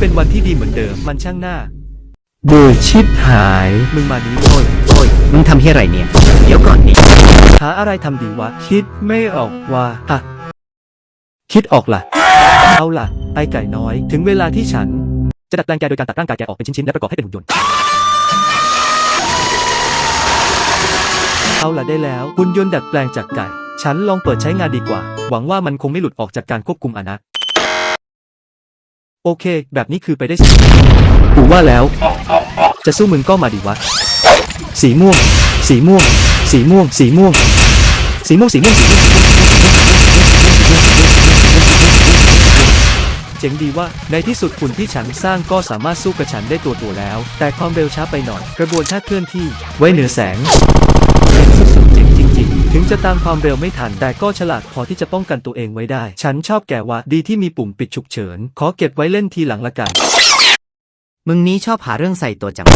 เป็นวันที่ดีเหมือนเดิม มันช่างหน้า เบื่อชิบหาย มึงมานี้โอ้ยโอ้ยมึงทำเฮียอะไรเนี่ย เดี๋ยวก่อนดิหาอะไรทำดีวะ คิดไม่ออกว่าฮะคิดออกล่ะ เอาล่ะ ไอไก่น้อย ถึงเวลาที่ฉัน จะดัดแปลงแกโดยการตัดร่างกายแกออกเป็นชิ้นๆ และประกอบให้เป็นหุ่นยนต์ เอาล่ะได้แล้วหุ่นยนต์ดัดแปลงจากไก่ ฉันลองเปิดใช้งานดีกว่า หวังว่ามันคงไม่หลุดออกจากการควบคุมอะนะ โอเค แบบนี้คือไปได้สิกูว่าแล้ว จะสู้มึงก็มาดิวะ สีม่วง สีม่วง สีม่วง สีม่วง สีม่วง สีม่วง สีม่วง เจ๋งดีว่า ในที่สุดหุ่นที่ฉันสร้างก็สามารถสู้กับฉันได้ตัวตัวแล้ว แต่ความเร็วช้าไปหน่อย กระบวนท่าเคลื่อนที่ ไว้เหนือแสง ถึงจะตามความเร็วไม่ทันแต่ก็ฉลาดพอที่จะป้องกันตัวเองไว้ได้ ฉันชอบแกว่าดีที่มีปุ่มปิดฉุกเฉิน ขอเก็บไว้เล่นทีหลังละกัน มึงนี้ชอบหาเรื่องใส่ตัวจัง